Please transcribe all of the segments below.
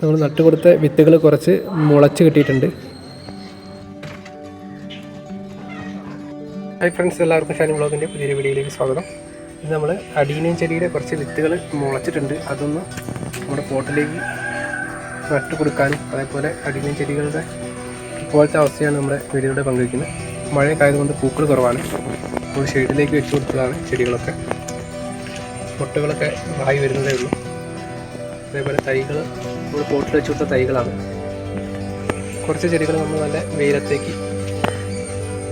നമ്മൾ നട്ടുകൊടുത്ത വിത്തുകൾ കുറച്ച് മുളച്ച് കിട്ടിയിട്ടുണ്ട്. ഹൈ ഫ്രണ്ട്സ് എല്ലാവർക്കും ഷാനി ബ്ലോഗിന്റെ പുതിയൊരു വീഡിയോയിലേക്ക് സ്വാഗതം. ഇത് നമ്മൾ അടീനയും ചെടിയുടെ കുറച്ച് വിത്തുകൾ മുളച്ചിട്ടുണ്ട്. അതൊന്ന് നമ്മുടെ പോട്ടിലേക്ക് നട്ടു കൊടുക്കാനും അതേപോലെ അടീനയും ചെടികളുടെ ഇപ്പോഴത്തെ അവസ്ഥയാണ് നമ്മുടെ വീഡിയോയുടെ പങ്കുവയ്ക്കുന്നത്. മഴയൊക്കെ ആയതുകൊണ്ട് പൂക്കൾ കുറവാണ്. നമ്മൾ ഷെയ്ഡിലേക്ക് വെച്ച് കൊടുത്തതാണ് ചെടികളൊക്കെ. മുട്ടകളൊക്കെ വായി വരുന്നതേ ഉള്ളൂ. അതേപോലെ തൈകൾ നമ്മൾ പോട്ടിൽ വെച്ച് കൊടുത്ത തൈകളാണ്. കുറച്ച് ചെടികൾ നമ്മൾ നല്ല വെയിലത്തേക്ക്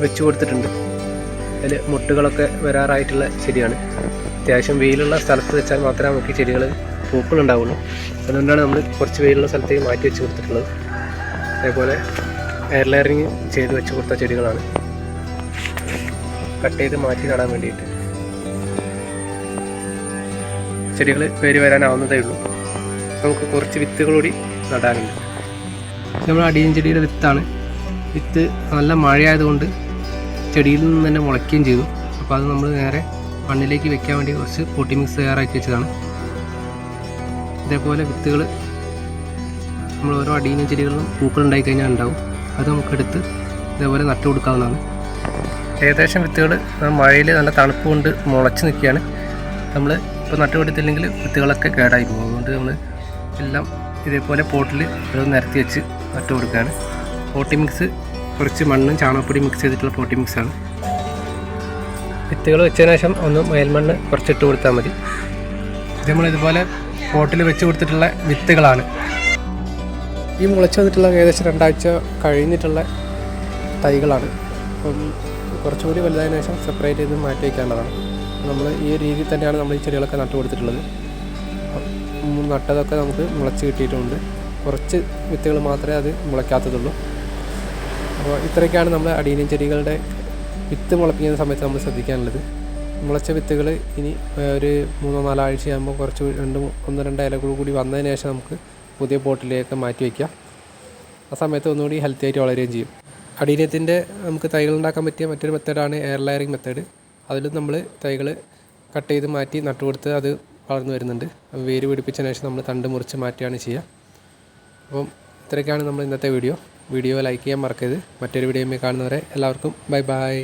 വെച്ച് കൊടുത്തിട്ടുണ്ട്. അതിൽ മുട്ടുകളൊക്കെ വരാറായിട്ടുള്ള ചെടിയാണ്. അത്യാവശ്യം വെയിലുള്ള സ്ഥലത്ത് വെച്ചാൽ മാത്രമേ നമുക്ക് ചെടികൾ പൂക്കളുണ്ടാവുള്ളൂ അതുകൊണ്ടാണ് നമ്മൾ കുറച്ച് വെയിലുള്ള സ്ഥലത്തേക്ക് മാറ്റി വെച്ച് കൊടുത്തിട്ടുള്ളത്. അതേപോലെ എയർ ലെയറിങ് ചെയ്ത് വെച്ച് കൊടുത്ത ചെടികളാണ്. കട്ട് ചെയ്ത് മാറ്റി നടാൻ വേണ്ടിയിട്ട്. ചെടികൾ പേര് വരാനാവുന്നതേ ഉള്ളൂ. നമുക്ക് കുറച്ച് വിത്തുകൾ കൂടി നടാനുണ്ട്. നമ്മൾ അടിയൻ ചെടിയുടെ വിത്താണ്. വിത്ത് നല്ല മഴയായതുകൊണ്ട് ചെടിയിൽ നിന്ന് തന്നെ മുളയ്ക്കുകയും ചെയ്തു. അപ്പോൾ അത് നമ്മൾ നേരെ മണ്ണിലേക്ക് വെക്കാൻ വേണ്ടി കുറച്ച് പൊട്ടി മിക്സ് തയ്യാറാക്കി വെച്ചതാണ്. ഇതേപോലെ വിത്തുകൾ നമ്മൾ ഓരോ അടിയിലും ചെടികളിലും പൂക്കൾ ഉണ്ടായി കഴിഞ്ഞാൽ ഉണ്ടാവും. അത് നമുക്കെടുത്ത് ഇതേപോലെ നട്ടു കൊടുക്കാവുന്നതാണ്. ഏകദേശം വിത്തുകൾ മഴയിൽ നല്ല തണുപ്പ് കൊണ്ട് മുളച്ച് നിൽക്കുകയാണ്. നമ്മൾ ഇപ്പോൾ നട്ടുകൊടുത്തില്ലെങ്കിൽ വിത്തുകളൊക്കെ കേടായി പോകും. അതുകൊണ്ട് നമ്മൾ എല്ലാം ഇതേപോലെ പോട്ടിൽ അത് നിരത്തി വെച്ച് നട്ടു കൊടുക്കുകയാണ്. പോട്ടി മിക്സ് കുറച്ച് മണ്ണും ചാണകപ്പൊടി മിക്സ് ചെയ്തിട്ടുള്ള പോട്ടി മിക്സാണ് വിത്തുകൾ വെച്ചതിന് ശേഷം ഒന്ന് മേൽമണ്ണ് കുറച്ചിട്ട് കൊടുത്താൽ മതി. നമ്മൾ ഇതുപോലെ പോട്ടിൽ വെച്ച് കൊടുത്തിട്ടുള്ള വിത്തുകളാണ്. ഈ മുളച്ച് വന്നിട്ടുള്ള ഏകദേശം രണ്ടാഴ്ച കഴിഞ്ഞിട്ടുള്ള തൈകളാണ്. അപ്പം കുറച്ചുകൂടി വലുതായതിനു ശേഷം സെപ്പറേറ്റ് ചെയ്ത് മാറ്റി വയ്ക്കേണ്ടതാണ്. നമ്മൾ ഈ രീതിയിൽ തന്നെയാണ് നമ്മൾ ഈ ചെടികളൊക്കെ നട്ടു കൊടുത്തിട്ടുള്ളത്. നട്ടതൊക്കെ നമുക്ക് മുളച്ച് കിട്ടിയിട്ടുണ്ട്. കുറച്ച് വിത്തുകൾ മാത്രമേ അത് മുളയ്ക്കാത്തതുള്ളൂ. അപ്പോൾ ഇത്രയൊക്കെയാണ് നമ്മൾ അടീനിയം ചെടികളുടെ വിത്ത് മുളപ്പിക്കുന്ന സമയത്ത് നമ്മൾ ശ്രദ്ധിക്കാനുള്ളത്. മുളച്ച വിത്തുകൾ ഇനി ഒരു മൂന്നോ നാലോ ആഴ്ചയാകുമ്പോൾ കുറച്ച് രണ്ട് ഒന്ന് രണ്ട് ഇലകൾ കൂടി വന്നതിന് ശേഷം നമുക്ക് പുതിയ പോട്ടിലേക്ക് മാറ്റി വയ്ക്കാം. ആ സമയത്ത് ഒന്നുകൂടി ഹെൽത്തി ആയിട്ട് വളരുകയും ചെയ്യും. അടീനത്തിന്റെ നമുക്ക് തൈകൾ ഉണ്ടാക്കാൻ പറ്റിയ മറ്റൊരു മെത്തേഡാണ് എയർ ലയറിങ് മെത്തേഡ് അതിൽ നമ്മൾ തൈകൾ കട്ട് ചെയ്ത് മാറ്റി നട്ടുകൊടുത്ത് അത് വളർന്നു വരുന്നുണ്ട്. അപ്പോൾ വേര് പിടിപ്പിച്ചതിന് ശേഷം നമ്മൾ തണ്ട് മുറിച്ച് മാറ്റുകയാണ് ചെയ്യുക. അപ്പം ഇത്രയൊക്കെയാണ് നമ്മൾ ഇന്നത്തെ വീഡിയോ. വീഡിയോ ലൈക്ക് ചെയ്യാൻ മറക്കരുത്. മറ്റൊരു വീഡിയോയുമായി കാണുന്നവരെ എല്ലാവർക്കും ബൈ ബൈ.